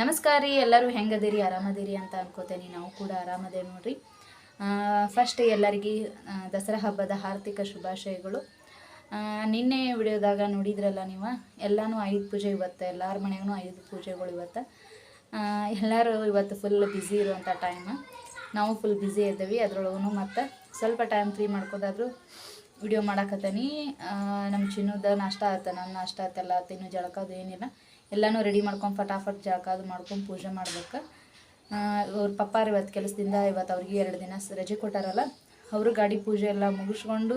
ನಮಸ್ಕಾರ ರೀ ಎಲ್ಲರೂ ಹೆಂಗದಿರಿ, ಆರಾಮದಿರಿ ಅಂತ ಅನ್ಕೋತೇನೆ. ನಾವು ಕೂಡ ಆರಾಮದೇ ನೋಡ್ರಿ. ಫಸ್ಟ್ ಎಲ್ಲರಿಗೆ ದಸರಾ ಹಬ್ಬದ ಹಾರ್ದಿಕ ಶುಭಾಶಯಗಳು. ನಿನ್ನೆ ವಿಡಿಯೋದಾಗ ನೋಡಿದ್ರಲ್ಲ ನೀವು? ಎಲ್ಲಾನು ಐದು ಪೂಜೆ ಇವತ್ತು, ಎಲ್ಲರ ಮನೆಗೂ ಐದು ಪೂಜೆಗಳು ಇವತ್ತು. ಎಲ್ಲರೂ ಇವತ್ತು ಫುಲ್ ಬ್ಯುಸಿ ಇರುವಂಥ ಟೈಮ್ ನಾವು ಫುಲ್ ಬ್ಯುಸಿ ಇದ್ದೀವಿ ಅದರೊಳಗೂ ಮತ್ತು ಸ್ವಲ್ಪ ಟೈಮ್ ಫ್ರೀ ಮಾಡ್ಕೋದಾದ್ರು ವಿಡಿಯೋ ಮಾಡಾಕತ್ತೀನಿ. ನಮ್ಮ ಚಿನ್ನದ ನಾಷ್ಟ ಆತ ನನ್ನ ನಾಷ್ಟ ಆತಲ್ಲ ತಿನ್ನು, ಜಳಕದು ಏನಿಲ್ಲ. ಎಲ್ಲನೂ ರೆಡಿ ಮಾಡ್ಕೊಂಡು ಫಟಾಫಟ್ ಜಳಕ ಅದು ಮಾಡ್ಕೊಂಡು ಪೂಜೆ ಮಾಡ್ಬೇಕು. ಅವ್ರ ಪಪ್ಪಾರು ಇವತ್ತು ಕೆಲಸದಿಂದ ಇವತ್ತು ಅವ್ರಿಗೆ ಎರಡು ದಿನ ರಜೆ ಕೊಟ್ಟಾರಲ್ಲ, ಅವರು ಗಾಡಿ ಪೂಜೆ ಎಲ್ಲ ಮುಗಿಸ್ಕೊಂಡು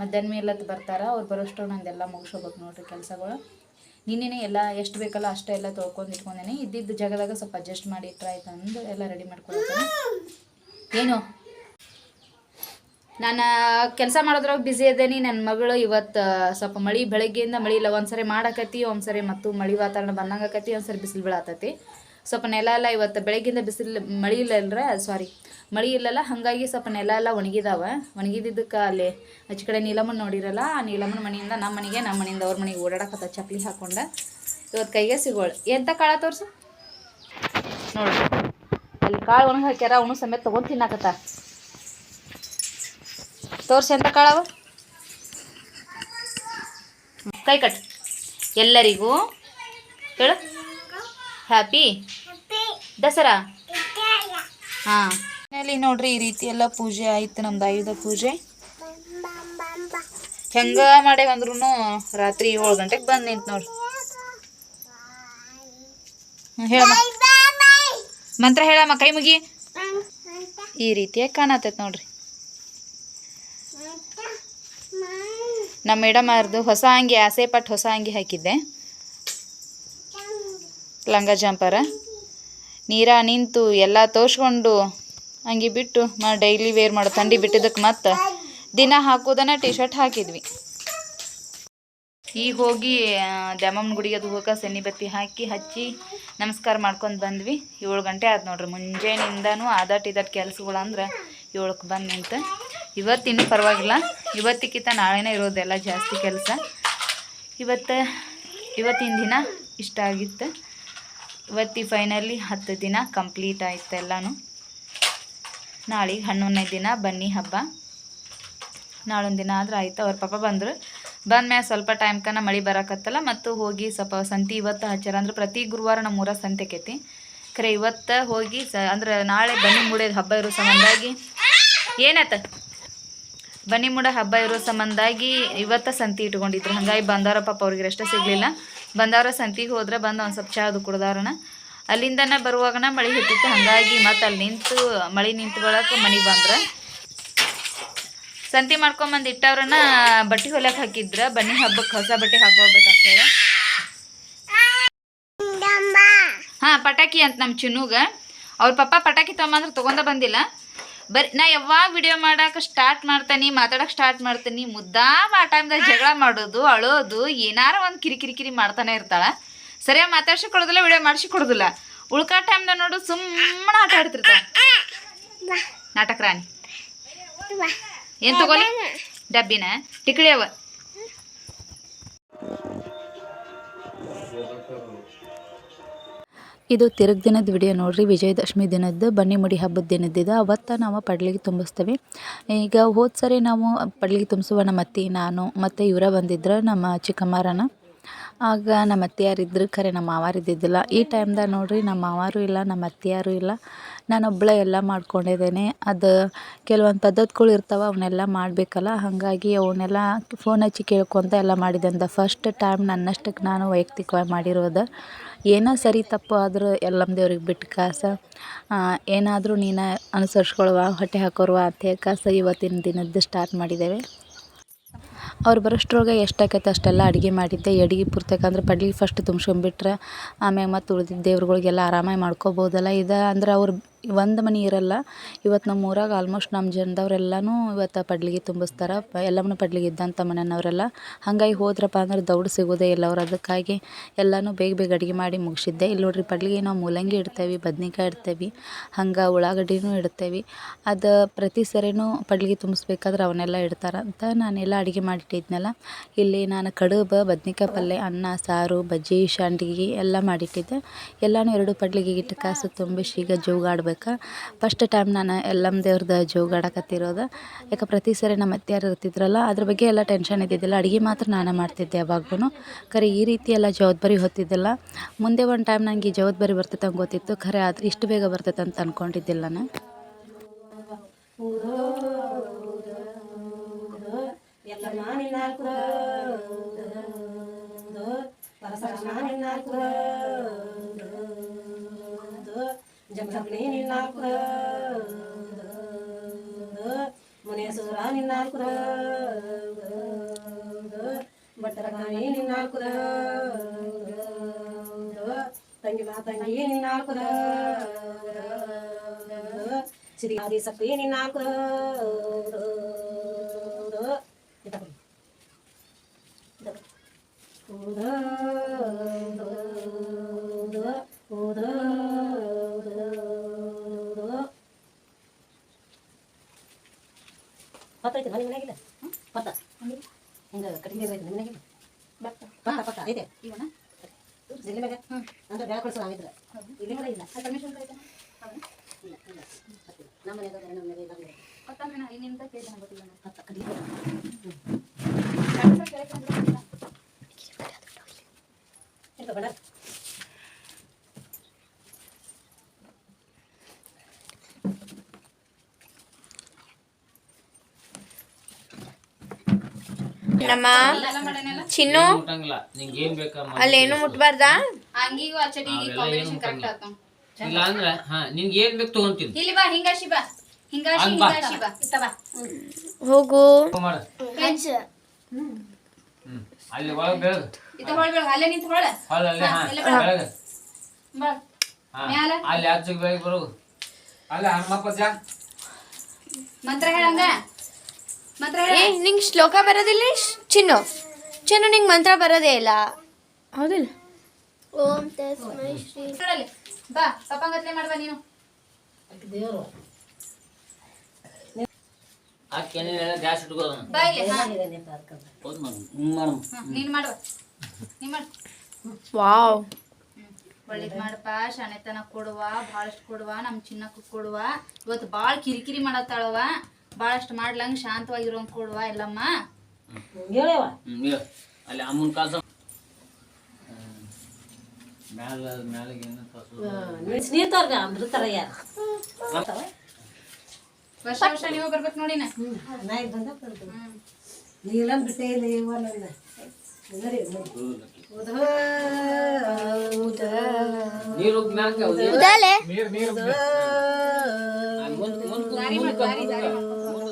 ಮಧ್ಯಾಹ್ನ ಮೇಲೆ ಬರ್ತಾರೆ. ಅವ್ರು ಬರೋಷ್ಟು ನಂದೆಲ್ಲ ಮುಗಿಸ್ಕೋಬೇಕು ನೋಡ್ರಿ ಕೆಲಸಗಳು. ನಿನ್ನೆನೇ ಎಲ್ಲ ಎಷ್ಟು ಬೇಕಲ್ಲ ಅಷ್ಟೇ ಎಲ್ಲ ತೊಳ್ಕೊಂಡು ಇಟ್ಕೊಂಡೇನೆ. ಇದ್ದಿದ್ದ ಜಾಗದಾಗ ಸ್ವಲ್ಪ ಅಡ್ಜಸ್ಟ್ ಮಾಡಿ ಇಟ್ಟರೆ ಆಯ್ತು ಅಂದು ಎಲ್ಲ ರೆಡಿ ಮಾಡ್ಕೊಳ್ತೀನಿ ಏನು? ನಾನು ಕೆಲಸ ಮಾಡೋದ್ರಾಗ ಬ್ಯುಸಿ ಅದೇನಿ ನನ್ನ ಮಗಳು ಇವತ್ತು ಸ್ವಲ್ಪ ಮಳೆ ಬೆಳಗ್ಗೆಯಿಂದ ಮಳೆ ಇಲ್ಲ ಒಂದ್ಸರಿ ಮಾಡಾಕತಿ ಒಂದ್ಸರಿ ಮತ್ತು ಮಳೆ ವಾತಾವರಣ ಬಂದಂಗಾಕತಿ ಒಂದ್ಸರಿ ಬಿಸಿಲು ಬೀಳಾತತಿ. ಸ್ವಲ್ಪ ನೆಲ ಎಲ್ಲ ಇವತ್ತು ಬೆಳಗ್ಗಿಂದ ಬಿಸಿಲು ಮಳೆ ಇಲ್ಲ ಅಲ್ರೆ ಸಾರಿ ಮಳೆ ಇಲ್ಲಲ್ಲ ಹಾಗಾಗಿ ಸ್ವಲ್ಪ ನೆಲ ಎಲ್ಲ ಒಣಗಿದಾವೆ. ಒಣಗಿದ್ದಕ್ಕೆ ಅಲ್ಲಿ ಆಚೆ ಕಡೆ ನೀಲಮ್ಮನ ನೋಡಿರಲ್ಲ ಆ ನೀಲಮ್ಮನ ಮನೆಯಿಂದ ನಮ್ಮ ಮನೆಗೆ ನಮ್ಮ ಮನೆಯಿಂದ ಅವ್ರ ಮನೆಗೆ ಓಡಾಡಕತ್ತ ಚಪ್ಪಲಿ ಹಾಕೊಂಡ. ಇವತ್ತು ಕೈಗೆ ಸಿಗೋಳು. ಎಂತ ಕಾಳ ತೋರಿಸು? ನೋಡಿ ಅಲ್ಲಿ ಕಾಳು ಒಣಗಿ ಹಾಕ್ಯಾರ ಅವನು ಸಮೇತ ತೊಗೊಂಡು ತಿನ್ನಾಕತ್ತ. ತೋರ್ಸಿ ಅಂತ ಕಾಳವ. ಕೈ ಕಟ್. ಎಲ್ಲರಿಗೂ ಹೇಳು. ಹ್ಯಾಪಿ ದಸರಾ. ಹಾಂ. ಮನೇಲಿ ನೋಡ್ರಿ ಈ ರೀತಿ ಎಲ್ಲ ಪೂಜೆ ಆಯ್ತು ನಮ್ದು ಆಯುಧ ಪೂಜೆ. ಹೆಂಗ ಮಾಡಿ ಅಂದ್ರೂ ರಾತ್ರಿ ಏಳು ಗಂಟೆಗೆ ಬಂದು ನಿಂತು ನೋಡ್ರಿ. ಹೇಳ ಹೇಳಮ್ಮ. ಮಂತ್ರ ಹೇಳಮ್ಮ ಕೈ ಮುಗಿ. ಈ ರೀತಿಯಾಗಿ ಕಾಣತೈತೆ ನೋಡ್ರಿ. ನಮ್ಮ ಮೇಡಮ್ ಅವ್ರದ್ದು ಹೊಸ ಅಂಗಿ, ಆಸೆ ಪಟ್ಟು ಹೊಸ ಅಂಗಿ ಹಾಕಿದ್ದೆ. ಲಂಗ ಜಂಪರ. ನೀರ ನಿಂತು ಎಲ್ಲ ತೋರಿಸ್ಕೊಂಡು ಅಂಗಿ ಬಿಟ್ಟು ಮ ಡೈಲಿ ವೇರ್ ಮಾಡೋ ತಂಡಿ ಬಿಟ್ಟಿದ್ದಕ್ಕೆ ಮತ್ತೆ ದಿನ ಹಾಕೋದನ್ನ ಟಿ ಶರ್ಟ್ ಹಾಕಿದ್ವಿ. ಈಗ ಹೋಗಿ ದ್ಯಾಮಮ್ಮನ ಗುಡಿಗೆ ಅದು ಹೋಗಕ್ಕೆ ಸೆನ್ನಿ ಬತ್ತಿ ಹಾಕಿ ಹಚ್ಚಿ ನಮಸ್ಕಾರ ಮಾಡ್ಕೊಂಡು ಬಂದ್ವಿ. ಏಳು ಗಂಟೆ ಆಯ್ತು ನೋಡ್ರಿ. ಮುಂಜಾನೆಯಿಂದನೂ ಆದಟ್ ಇದಟ್ ಕೆಲಸಗಳು ಅಂದ್ರೆ ಏಳಕ್ಕೆ ಬಂದು ನಿಂತು. ಇವತ್ತಿನ್ನೂ ಪರವಾಗಿಲ್ಲ. ಇವತ್ತಿಕ್ಕಿಂತ ನಾಳೆನೇ ಇರೋದೆಲ್ಲ ಜಾಸ್ತಿ ಕೆಲಸ. ಇವತ್ತು, ಇವತ್ತಿನ ದಿನ ಇಷ್ಟ ಆಗಿತ್ತು. ಇವತ್ತಿ ಫೈನಲಿ ಹತ್ತು ದಿನ ಕಂಪ್ಲೀಟ್ ಆಯಿತು ಎಲ್ಲನೂ. ನಾಳೆ ಹನ್ನೊಂದನೇ ದಿನ ಬನ್ನಿ ಹಬ್ಬ. ನಾಳೊಂದು ದಿನ ಆದ್ರೆ ಆಯ್ತು. ಅವ್ರ ಪಾಪ ಬಂದರು. ಬಂದ್ಮ್ಯಾಗ ಸ್ವಲ್ಪ ಟೈಮ್ ಕನ ಮಳೆ ಬರಕತ್ತಲ್ಲ, ಮತ್ತು ಹೋಗಿ ಸ್ವಲ್ಪ ಸಂತಿ ಇವತ್ತು ಹಚ್ಚಾರ ಅಂದ್ರೆ ಪ್ರತಿ ಗುರುವಾರ ನಮ್ಮ ಊರ ಸಂತೆ ಆಕೈತಿ ಖರೆ, ಇವತ್ತು ಹೋಗಿ ಸ, ಅಂದ್ರೆ ನಾಳೆ ಬನ್ನಿ ಮೂಡೋದು ಹಬ್ಬ ಇರೋ ಸಂಬಂಧಾಗಿ ಏನಾತ ಬನ್ನಿ ಮೂಡ ಹಬ್ಬ ಇರೋ ಸಂಬಂಧಾಗಿ ಇವತ್ತ ಸಂತಿ ಇಟ್ಕೊಂಡಿದ್ರು. ಹಂಗಾಗಿ ಬಂದವರ ಪಾಪ ಅವ್ರಿಗೆ ರೆಸ್ಟ ಸಿಗಲಿಲ್ಲ. ಬಂದವರ ಸಂತಿಗೆ ಹೋದ್ರೆ ಬಂದು ಒಂದು ಸ್ವಲ್ಪ ಚಹಾ ಅದು ಕುಡ್ದಾರನ ಅಲ್ಲಿಂದನ ಬರುವಾಗನ ಮಳೆ ಹಿಟ್ಟಿತ್ತು ಹಾಗಾಗಿ ಮತ್ತೆ ಅಲ್ಲಿ ನಿಂತು ಮಳೆ ನಿಂತು ಬಳಕ ಮನೆಗೆ ಬಂದ್ರೆ. ಸಂತಿ ಮಾಡ್ಕೊಂಬಂದು ಇಟ್ಟವ್ರನ್ನ ಬಟ್ಟೆ ಹೊಲಕ್ಕೆ ಹಾಕಿದ್ರ. ಬನ್ನಿ ಹಬ್ಬಕ್ಕೆ ಹೊಸ ಬಟ್ಟೆ ಹಾಕೋಬೇಕಂತ ಹೇಳಿ. ಹಾ ಪಟಾಕಿ ಅಂತ ನಮ್ಮ ಚಿನ್ನುಗ. ಅವ್ರ ಪಪ್ಪ ಪಟಾಕಿ ತೊಗೊಂಬಂದ್ರೆ ತೊಗೊಂಡ ಬಂದಿಲ್ಲ. ಬರೀ ನಾ ಯಾವಾಗ ವಿಡಿಯೋ ಮಾಡಕ್ಕೆ ಸ್ಟಾರ್ಟ್ ಮಾಡ್ತೀನಿ ಮಾತಾಡಕ್ಕೆ ಸ್ಟಾರ್ಟ್ ಮಾಡ್ತೀನಿ ಮುದ್ದಾಮ್ ಆ ಟೈಮ್ದಾಗ ಜಗಳ ಮಾಡೋದು ಅಳೋದು ಏನಾರ ಒಂದು ಕಿರಿ ಕಿರಿ ಕಿರಿ ಮಾಡ್ತಾನೆ ಇರ್ತಾಳೆ. ಸರಿಯಾಗಿ ಮಾತಾಡ್ಸಿ ಕೊಡೋದಿಲ್ಲ ವಿಡಿಯೋ ಮಾಡಿಸಿ ಕೊಡೋದಿಲ್ಲ. ಉಳ್ಕಾ ಟೈಮ್ದಾಗ ನೋಡು ಸುಮ್ಮನೆ ಆಟ ಆಡ್ತಿರ್ತಾಳೆ. ನಾಟಕ ರಾಣಿ. ಏನು ತಗೋಲಿ ಡಬ್ಬಿನ? ಟಿಕಳಿ ಅವ ಇದು ತಿರುಗ್ ದಿನದ ವಿಡಿಯೋ ನೋಡ್ರಿ. ವಿಜಯದಶಮಿ ದಿನದ್ದು, ಬನ್ನಿ ಮುಡಿ ಹಬ್ಬದ ದಿನದ್ದಿದೆ ಅವತ್ತು ನಾವು ಪಡ್ಲಿಗೆ ತುಂಬಿಸ್ತೇವೆ. ಈಗ ಹೋದ ಸರಿ ನಾವು ಪಡ್ಲಿಗೆ ತುಂಬಿಸುವ ನಮ್ಮ ಅತ್ತಿ, ನಾನು ಮತ್ತು ಇವರ ಬಂದಿದ್ರು ನಮ್ಮ ಚಿಕ್ಕಮ್ಮರನ. ಆಗ ನಮ್ಮ ಅತ್ತೆಯಾರಿದ್ರು ಖರೆ, ನಮ್ಮ ಮಾವಾರು ಇದ್ದಿದ್ದಿಲ್ಲ. ಈ ಟೈಮ್ದಾಗ ನೋಡ್ರಿ, ನಮ್ಮ ಮಾವಾರು ಇಲ್ಲ, ನಮ್ಮ ಅತ್ತೆಯಾರು ಇಲ್ಲ. ನಾನೊಬ್ಬಳೇ ಎಲ್ಲ ಮಾಡ್ಕೊಂಡಿದ್ದೇನೆ. ಅದು ಕೆಲವೊಂದು ಪದ್ಧತಿಗಳು ಇರ್ತಾವೆ ಅವನ್ನೆಲ್ಲ ಮಾಡಬೇಕಲ್ಲ. ಹಾಗಾಗಿ ಅವನ್ನೆಲ್ಲ ಫೋನ್ ಹಚ್ಚಿ ಕೇಳ್ಕೊತ ಎಲ್ಲ ಮಾಡಿದ್ದೆ ಫಸ್ಟ್ ಟೈಮ್ ನನ್ನಷ್ಟಕ್ಕೆ ನಾನು ವೈಯಕ್ತಿಕವಾಗಿ ಮಾಡಿರೋದು. ಏನೋ ಸರಿ ತಪ್ಪು ಆದರೂ ಎಲ್ಲಮ್ಮ ದೇವ್ರಿಗೆ ಬಿಟ್ಟು ಕಾಸ ಏನಾದರೂ ನೀನು ಅನುಸರಿಸ್ಕೊಳ್ವ ಹೊಟ್ಟೆ ಹಾಕೋರ್ವ ಅಂತ ಕಾಸ ಇವತ್ತಿನ ದಿನದ್ದು ಸ್ಟಾರ್ಟ್ ಮಾಡಿದ್ದೇವೆ. ಅವ್ರು ಬರೋಷ್ಟ್ರೊಳಗೆ ಎಷ್ಟಾಕೈತೆ ಅಷ್ಟೆಲ್ಲ ಅಡುಗೆ ಮಾಡಿದ್ದೆ. ಅಡುಗೆ ಪೂರ್ತಕಂದ್ರೆ ಪಡ್ಲಿ ಫಸ್ಟ್ ತುಂಬ್ಸ್ಕೊಂಬಿಟ್ರೆ ಆಮ್ಯಾಗ ಮತ್ತು ಉಳ್ದಿದ್ದ ದೇವ್ರುಗಳಿಗೆಲ್ಲ ಆರಾಮಾಗಿ ಮಾಡ್ಕೊಬೋದಲ್ಲ. ಇದು ಅಂದ್ರೆ ಅವ್ರು ಒಂದು ಮನೆ ಇರಲ್ಲ. ಇವತ್ತು ನಮ್ಮ ಊರಾಗ ಆಲ್ಮೋಸ್ಟ್ ನಮ್ಮ ಜನದವ್ರೆಲ್ಲನೂ ಇವತ್ತು ಪಡ್ಲಿಗೆ ತುಂಬಿಸ್ತಾರೆ. ಎಲ್ಲಮ್ಮನ ಪಡ್ಲಿಗೆ ಇದ್ದಂಥ ಮನೆಯವರೆಲ್ಲ ಹಾಗಾಗಿ ಹೋದ್ರಪ್ಪ ಅಂದ್ರೆ ದೌಡ್ ಸಿಗೋದೇ ಇಲ್ಲ ಅವ್ರು. ಅದಕ್ಕಾಗಿ ಎಲ್ಲನೂ ಬೇಗ ಬೇಗ ಅಡುಗೆ ಮಾಡಿ ಮುಗಿಸಿದ್ದೆ. ಇಲ್ಲಿ ನೋಡ್ರಿ ಪಡ್ಲಿಗೆ ನಾವು ಮೂಲಂಗಿ ಇಡ್ತೇವೆ, ಬದ್ನೆಕಾಯಿ ಇಡ್ತೇವೆ, ಹಂಗೆ ಉಳ್ಳಾಗಡ್ಡಿನೂ ಇಡ್ತೇವೆ. ಅದು ಪ್ರತಿ ಸರಿನೂ ಪಡ್ಲಿಗೆ ತುಂಬಿಸ್ಬೇಕಾದ್ರೆ ಅವನ್ನೆಲ್ಲ ಇಡ್ತಾರಂತ ನಾನೆಲ್ಲ ಅಡುಗೆ ಮಾಡಿಟ್ಟಿದ್ನಲ್ಲ. ಇಲ್ಲಿ ನಾನು ಕಡುಬು, ಬದ್ನೆಕಾಯಿ ಪಲ್ಯ, ಅನ್ನ, ಸಾರು, ಬಜ್ಜಿ ಸಂಡ್ಗಿ ಎಲ್ಲ ಮಾಡಿಟ್ಟಿದ್ದೆ. ಎಲ್ಲನೂ ಎರಡು ಪಡ್ಲಿಗೆ ಇಟ್ಟು ಕಾಸು ತುಂಬಿಸಿ ಈಗ ಜೋಗಾಡ್ಬೇಕು ಫಸ್ಟ್ ಟೈಮ್ ನಾನು ಎಲ್ಲಮ್ಮ ದೇವ್ರದ್ದು ಜೋಗಾಡಕತ್ತಿರೋದು ಯಾಕೆ ಪ್ರತಿ ಸರಿ ನಮ್ಮ ಅತ್ತೆಯಾರು ಇರ್ತಿದ್ರಲ್ಲ, ಅದ್ರ ಬಗ್ಗೆ ಎಲ್ಲ ಟೆನ್ಷನ್ ಇದ್ದಿದ್ದಿಲ್ಲ. ಅಡುಗೆ ಮಾತ್ರ ನಾನೇ ಮಾಡ್ತಿದ್ದೆ ಯಾವಾಗೂ ಖರೆ ಈ ರೀತಿ ಎಲ್ಲ ಜವಾಬ್ದಾರಿ ಹೊತ್ತಿದ್ದಿಲ್ಲ. ಮುಂದೆ ಒಂದು ಟೈಮ್ ನನಗೆ ಈ ಜವಾಬ್ದಾರಿ ಬರ್ತೈತೆ ಅಂತ ಗೊತ್ತಿತ್ತು. ಖರೆ ಆದ್ರೆ ಇಷ್ಟು ಬೇಗ ಬರ್ತೈತೆ ಅಂತ ಅಂದ್ಕೊಂಡಿದ್ದಿಲ್ಲ ನಾನು ನಾಲ್ಕು ಪರಸರ ಮಾನಿ ನಾಲ್ಕು ಜಮಸಗ್ನಿ ನಿನ್ನಾಲ್ಕು ಮುನೇಶ್ವರ ನಿನ್ನಾಲ್ಕು ಭಟ್ಟರಗಾಮಿ ನಿನ್ನಾಲ್ಕು ತಂಗಿ ಮಾತಂಗಿ ನಿನ್ನಾಲ್ಕು ಸಿರಿಯಾದಿ ಸಕ್ರಿ ನಿನ್ನಾಲ್ಕು ಅಂದ್ರೆ ಬ್ಯಾಗ ಕಳ್ಸೋ ಆಗಿದ್ರೆ ಇಲ್ಲಿ ಕೂಡ ಇಲ್ಲ. ಇಲ್ಲ ಇಲ್ಲ. ನಮ್ಮ ಮನೆಯಾಗ ನಮ್ಮ ಮನೆಯಾಗ ಇಲ್ಲ ಪತ್ತ ಕಡಿಮೆ ಇರ್ಕೊ ಬೇಡ. ನಮ್ಮ ಚಿನ್ನು ಮುಟ್ಟಂಗಿಲ್ಲ ನಿಂಗೆ ಏನ್ ಬೇಕಾ ಮಾಡು. ಅಲ್ಲೇನು ಮುಟ್ಬಾರ್ದ? ಹಂಗಿಗೂ ಆ ಚಟಿಗೆ ಅವೆಲ್ಲ ಕಾಂಬಿನೇಷನ್ ಏನು ಕರೆಕ್ಟ್ ಆಯ್ತು? ಇಲ್ಲ ಅಂದ್ರೆ ಹಾ ನಿನ್ಗೆ ಏನ್ ಬೇಕು ತಗೊಂತೀನಿ. ಇಲ್ಲಿ ಬಾ ಹಿಂಗಾಶಿ ಬಾ. ಹಿಂಗಾಶಿ ಹಂಗ್ ಬಾ. ಹಿಂಗಾಶಿ ಬಾ. ಇತ್ತ ಬಾ. ಹೋಗು. ಮಾಡ. ಹ್ಮ್. ಅಲ್ಲಿ ಒಳಗ್ ಬೆಳಗ್. ಇತ್ತ ಹೊಳ್ ಬೆಳಗ್. ಅಲ್ಲೇ ನಿಂತು ಹೊಳ. ಹೊಳ ಅಲ್ಲಿ ಹಾ ಇಲ್ಲಿ ಬಾ. ಬೆಳಗ್. ಬಾ. ಹಾ ಮ್ಯಾಲ? ಅಲ್ಲಿ ಆಚೆಗೆ ಬೆಳಗ್ ಬರೋದು ಅಲ್ಲ ಹಮ್ಮಪ್ಪ ಜಾ. ಮಂತ್ರ ಹೇಳಂಗ. ಮಂತ್ರ ಹೇಳ ಏ ನಿಂಗೆ ಶ್ಲೋಕ ಬರೋದಿಲ್ಲ ಚಿನ್ನು. ಚಿನ್ನು ನಿಂಗೆ ಮಂತ್ರ ಬರೋದೇ ಇಲ್ಲ. ಹೌದಿಲ್ಲ. ಓಂ ತಸ್ಮೈ ಶ್ರೀ ಬಾ ಪಪ್ಪಂಗತ್ಲೆ ಮಾಡ್ಬಾ ನೀನು. ದೇವರು ಆ ಕೆನೆ ಗ್ಯಾಸ್ ಇಟ್ಕೋದ ಬಾ ಇಲ್ಲಿ ಹಾ. ಹೌದು ಮಾಡು. ಹಿಂಗ್ ಮಾಡು. ಹಾ, ನೀನ್ ಮಾಡುವ ನೀ ಮಾಡು. ವಾವ್. ಒಳ್ಳೇದ್ ಮಾಡಪ್ಪ. ಶಾಣೆತನ ಕೊಡುವ ಬಹಳಷ್ಟು ಕೊಡುವ ನಮ್ಮ ಚಿನ್ನಕ್ಕೂ ಕೊಡುವ. ಇವತ್ತು ಭಾಳ ಕಿರಿಕಿರಿ ಮಾಡತ್ತಾಳವ ಭಾಳಷ್ಟು ಮಾಡ್ಲಂಗ್ ಶಾಂತವಾಗಿರೋ ಕೊಡುವ ಎಲ್ಲಮ್ಮ? ಹೇಳವ. ಅಲ್ಲಿ ಅಮ್ಮನ ಕಾಸ. ಮ್ಯಾಲ ಮ್ಯಾಲಿಗೆ ಏನು ಕಾಸು ಸ್ನೇಹಿತರ್ಗ ಅಮೃತರ ಯಾರು? ವರ್ಷ ವರ್ಷ ನೀವು ಬರ್ಬೇಕು ನೋಡಿ ನಾ. ನಾಯಿ ಬಂದ ನೀಲಂ ಬಿಟ್ಟೇ ಇಲ್ಲ ನೀರು.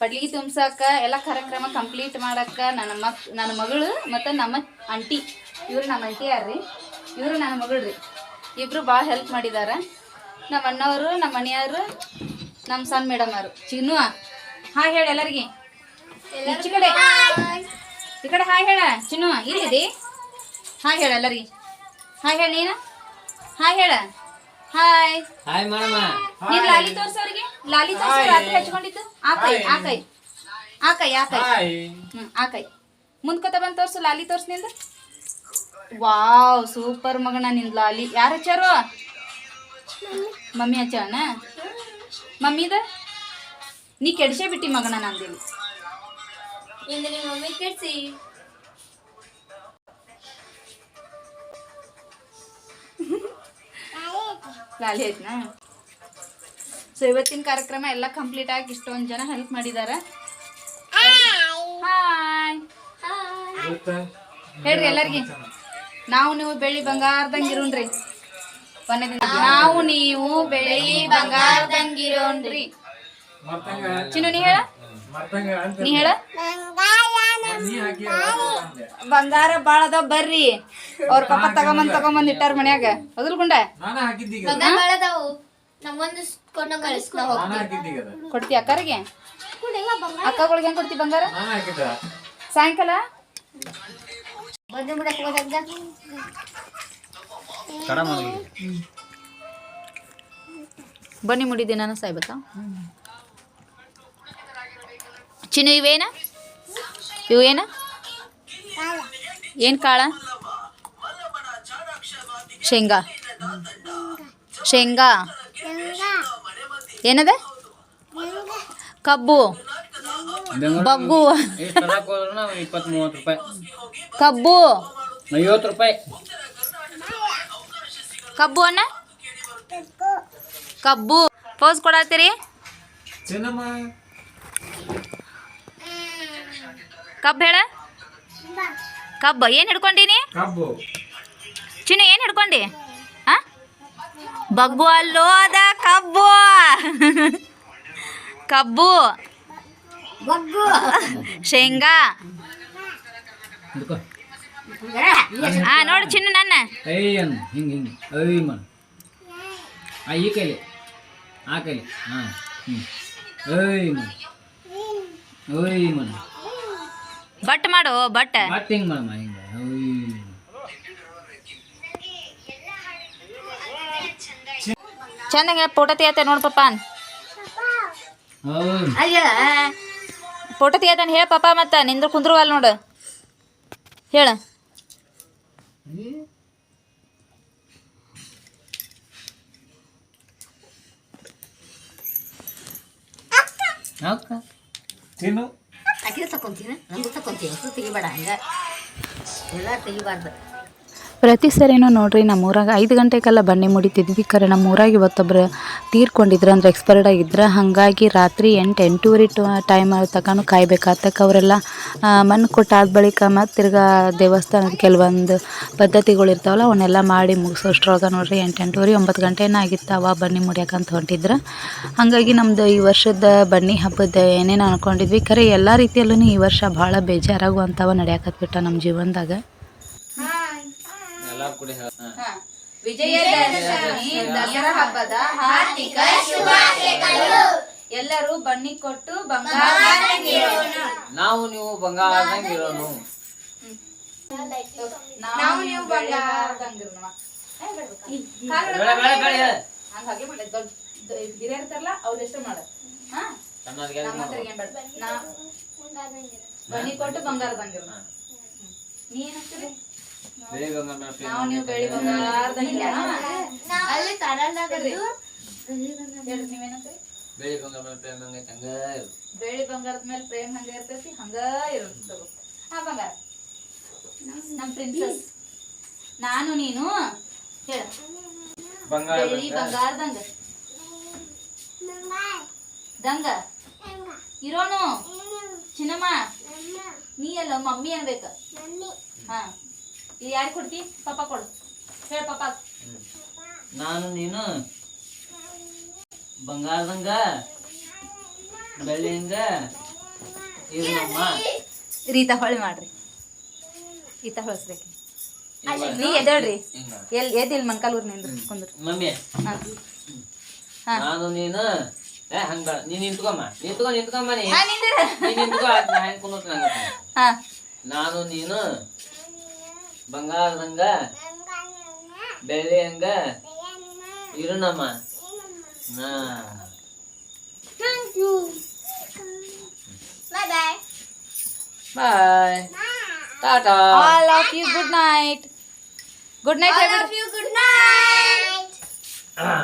ಪಡ್ಲಿಗೆ ತುಂಬ್ಸಾಕ, ಎಲ್ಲ ಕಾರ್ಯಕ್ರಮ ಕಂಪ್ಲೀಟ್ ಮಾಡಕ್ಕ ನನ್ನ ಮಕ್, ನನ್ನ ಮಗಳು ಮತ್ತು ನಮ್ಮ ಆಂಟಿ. ಇವರು ನಮ್ಮ ಅಂಟಿ ಯಾರ್ರಿ? ಇವರು ನನ್ನ ಮಗಳು ರೀ ಇಬ್ಬರು ಭಾಳ ಹೆಲ್ಪ್ ಮಾಡಿದ್ದಾರೆ ನಮ್ಮ ಅಣ್ಣವರು, ನಮ್ಮ ಮನೆಯವರು, ನಮ್ಮ ಸಣ್ಣ ಮೇಡಮ್ ಅವರು. ಚಿನ್ನು, ಹಾಯ್ ಹೇಳಿ ಎಲ್ಲರಿಗೆ. ಈ ಕಡೆ ಈ ಕಡೆ ಹಾಯ್ ಹೇಳ. ಚಿನ್ನು ರೀ ಹಾಯ್ ಹೇಳ ಎಲ್ಲರಿಗೆ. ಹಾಯ್ ಹೇಳ ನೀನು. ಹಾಯ್ ಹೇಳ. ಹಾಯ್ ಹಾಯ್ ಮಾಡಮ್ಮ ನೀನ್ ಲಾಲಿ ತೋರ್ಸೋರಿಗೆ? ಲಾಲಿ ತೋರ್ಸೋ ರಾತ್ರಿ ಹಚ್ಕೊಂಡಿದ್ದು? ಆಕೈ ಆಕೈ ಆಕೈ ಆಕೈ ಹ್ಮ್ ಆಕೈ ಮುಂದ್ಕೋತ ಬಂದ್ ತೋರ್ಸು ಲಾಲಿ ತೋರ್ಸ್ನಿಂದ. ವಾವ್ ಸೂಪರ್ ಮಗನ ನಿಂದ ಲಾಲಿ. ಯಾರು ಹಚ್ಚಾರು ಮಮ್ಮಿ ಹಚ್ಚಾನ ಮಮ್ಮಿದ? ನೀ ಕೆಡ್ಸೇ ಬಿಟ್ಟಿ ಮಗನ ನಂದಿಲ್ಲಿ ಇಂದ ನಿಮ್ಮ ಮಮ್ಮಿ ಕೆಡ್ಸಿ. ಲಾಲಿ ಆಯ್ತನಾ ಸೊ ಇವತ್ತಿನ ಕಾರ್ಯಕ್ರಮ ಎಲ್ಲ ಕಂಪ್ಲೀಟ್ ಆಗಿ ಇಷ್ಟೊಂದು ಜನ ಹೆಲ್ಪ್ ಮಾಡಿದಾರ. ಹಾಯ್ ಹೇಳ್ರಿ ಎಲ್ಲರಿಗೆ. ನಾವು ನೀವು ಬೆಳ್ಳಿ ಬಂಗಾರದಂಗಿರೋಣ್ರಿ ಒಂದೇ ದಿನ. ನಾವು ನೀವು ಬೆಳ್ಳಿ ಬಂಗಾರದಂಗಿರೋಣ್ರಿ ಚಿನ್ನು ನೀ ಹೇಳ? ನೀ ಹೇಳ. ಬಂಗಾರ ಬಾಳ ಅದಾವ ಬರ್ರಿ. ಅವ್ರ ಪಾಪ ತಗೊಂಬಂದ್ ತಗೊಂಬಂದ್ ಇಟ್ಟಾರ ಮನ್ಯಾಗ. ಹೌದಲ್ ಗುಂಡ? ಬಂಗಾರ ಬಾಳದಾವು ನಮ್ಗೊಂದು ಕೊಟ್ಟು ಕಳಿಸ್ಕೊ ಕೊಡ್ತಿ ಅಕ್ಕರಿಗೆ? ಅಕ್ಕಗಳಿಗೆ ಹೆಂಗ್ ಕೊಡ್ತಿ ಬಂಗಾರ? ಸಾಯಂಕಾಲ? ಬನ್ನಿ ಮುಡಿದಿ ನಾನು ಸಾಯ್ಬೇಕಾ ಚಿನ್ನು ಇವೇನ? ಇವು ಏನು? ಏನು ಕಾಳ? ಶೇಂಗಾ. ಶೇಂಗಾ. ಏನದ? ಕಬ್ಬು. ಬಗ್ಗು. ಕಬ್ಬು. ಐವತ್ತು ರೂಪಾಯಿ. ಕಬ್ಬು ಅಣ್ಣ? ಕಬ್ಬು. ಪೋಸ್ ಕೊಡತ್ತೀರಿ? ಕಬ್ಬು ಹೇಳ? ಕಬ್ಬ ಏನು ಹಿಡ್ಕೊಂಡೀನಿ ಚಿನ್ನು ಏನು ಹಿಡ್ಕೊಂಡಿ? ಹಾಂ ಬಗ್ಗು ಅಲ್ಲೋ ಅದ ಕಬ್ಬು. ಕಬ್ಬು. ಶೇಂಗಾ. ಹಾ ನೋಡು ಚಿನ್ನು ನನ್ನ. ಈ ಕೈಲಿ. ಆ ಕೈಲಿ. ಹಾಂ ಹ್ಞೂ ಐ ಮನ್. ಐ ಮನ್. ಬಟ್ ಮಾಡು ಬಟ್. ಚಂದ ಹಿಂಗೆ ಮಾಡಮ್ಮ ಹಿಂಗೆ ಐ ಚಂದಂಗೆ ಫೋಟೋ ತೆಗಿಯತ್ತೆ ನೋಡು ಪಪ್ಪ. ಪೋಟೋ ಫೋಟೋ ಹೇಳ ಪಪ್ಪ ಮತ್ತ ನಿಂದ್ರ ಕುಂದ್ರು ಅಲ್ಲಿ ನೋಡು. ಹೇಳ. ಅಕ್ಕ. ಅಕ್ಕಿನ ತಕೊಂತೀನಿ ನಮಗೂ ತಕೊಂತೀನಿ ತೆಗಿಬೇಡ ಹಂಗ. ಎಲ್ಲ ತೆಗಿಬಾರ್ದು. ಪ್ರತಿ ಸರಿನೂ ನೋಡ್ರಿ ನಮ್ಮ ಊರಾಗ ಐದು ಗಂಟೆಗೆಲ್ಲ ಬನ್ನಿ ಮುಡಿತಿದ್ವಿ. ಖರೆ ನಮ್ಮ ಊರಾಗ ಇವತ್ತೊಬ್ರು ತೀರ್ಕೊಂಡಿದ್ರು ಅಂದ್ರೆ ಎಕ್ಸ್ಪೈರ್ಡ್ ಆಗಿದ್ರು. ಹಾಗಾಗಿ ರಾತ್ರಿ ಎಂಟು, ಎಂಟೂವರೆ ಟು ಟೈಮ್ ತಗೊಂಡು ಕಾಯ್ಬೇಕಾತಕ್ಕೆ ಅವರೆಲ್ಲ. ಮಣ್ಣು ಕೊಟ್ಟಾದ ಬಳಿಕ ಮತ್ತು ತಿರ್ಗಾ ದೇವಸ್ಥಾನದ ಕೆಲವೊಂದು ಪದ್ಧತಿಗಳು ಇರ್ತಾವಲ್ಲ ಅವನ್ನೆಲ್ಲ ಮಾಡಿ ಮುಗಿಸೋಷ್ಟ್ರೊಳಗೆ ನೋಡ್ರಿ ಎಂಟು, ಎಂಟೂವರೆ, ಒಂಬತ್ತು ಗಂಟೆನ ಆಗಿತ್ತವ ಅವ ಬನ್ನಿ ಮುಡಿಯಾಕಂತ ಹೊಂಟಿದ್ರು. ಹಾಗಾಗಿ ನಮ್ದು ಈ ವರ್ಷದ ಬನ್ನಿ ಹಬ್ಬದ ಏನೇನು ಅನ್ಕೊಂಡಿದ್ವಿ. ಖರೆ ಎಲ್ಲ ರೀತಿಯಲ್ಲೂ ಈ ವರ್ಷ ಭಾಳ ಬೇಜಾರಾಗುವಂಥವ ನಡೆಯಾಕತ್ಬಿಟ್ಟ ನಮ್ಮ ಜೀವನದಾಗ. ಎಲ್ಲ ಕೂಡಿ ಹೇಳ ಹಾಂ. ವಿಜಯದಶಮಿ ದಸರಾ ಹಬ್ಬದ ಹಾರ್ದಿಕ ಎಲ್ಲರೂ ಬನ್ನಿ ಕೊಟ್ಟು ಬಂಗಾರ ನಾವು ನೀವು ಬಂಗಾರ ನಾವು ಬಂಗಾರದಂಗಿರೋಣ ದೊಡ್ಡ ಹಿರಿಯರ್ ಇರ್ತಾರಲ್ಲ ಅವ್ರ ಎಷ್ಟು ಮಾಡ. ಹಾ? ಸಣ್ಣವ್ರಿಗೆ ನಮ್ಮ ಹತ್ರ ಏನ್ ಬೇಡ. ನಾ ಬನ್ನಿ ಕೊಟ್ಟು ಬಂಗಾರದಂಗಿರೋಣ ನೀ ಏನಂತೀರಿ ನಾವು ನೀವು ಬೆಳಿ ಅಲ್ಲಿ ಬಂಗಾರ ಮೇಲೆ ಪ್ರೇಮ ಹಂಗ. ಬಂಗಾರದ ಮೇಲೆ ಪ್ರೇಮ್ ಹಂಗ ಇರ್ತೈತಿ ಹಂಗ ಇರುತ್ತೆ ಹಾ ಬಂಗಾರ. ನಮ್ ಪ್ರಿನ್ಸಸ್ ನಾನು ನೀನು ಹೇಳ. ಬಂಗಾರದಂಗ. ದಂಗ. ಇರೋನು. ಚಿನ್ನಮ್ಮ. ನೀ ಅಲ್ಲ ಮಮ್ಮಿ ಅನ್ಬೇಕ. ಹಾ. ಇದು ಯಾರು ಕೊಡ್ತಿ? ಪಾಪ ಕೊಡು. ಹೇಳ ಪಾಪ ನಾನು ನೀನು ಬಂಗಾರದಂಗ ಬೆಳ್ಳಿಂಗ ಇದು ನಮ್ಮ ರೀತಾ ಹೊಳಿ ಮಾಡ್ರಿ. ಈತ ಹೊಳಸ್ಬೇಕು. ನೀ ಎದಳ್ರಿ ಎಲ್ಲಿ ಎಲ್ ಎದ್ದಿಲ್ ಮನ್ಕಾಲೂರ್ ನಿಂದ್ರು ಕುಂದ್ರು. ಮಮ್ಮಿ. ನಾನು ನೀನು ಏ ಹಂಗ ನೀ ನೀನ್ ನಿಂತ್ಕೊಮ್ಮ ನಿಂತ್ಕೊ ನಿಂತ್ಕೊಮ್ಮ ನೀ ಹಾ ನಿಂದಿರ. ನೀ ನಿಂತ್ಕೊ ಹೆಂಗ್ ಕುಂದ್ರತ್ ಹಾ. ನಾನು ನೀನು ಬಂಗಾರದಂಗ ಬೆಳ್ಳಿ ಹಂಗ ಇರುನಮ್ಮ ಹಾ bye bye bye tata all of you good night good night All of you, good night. Ah.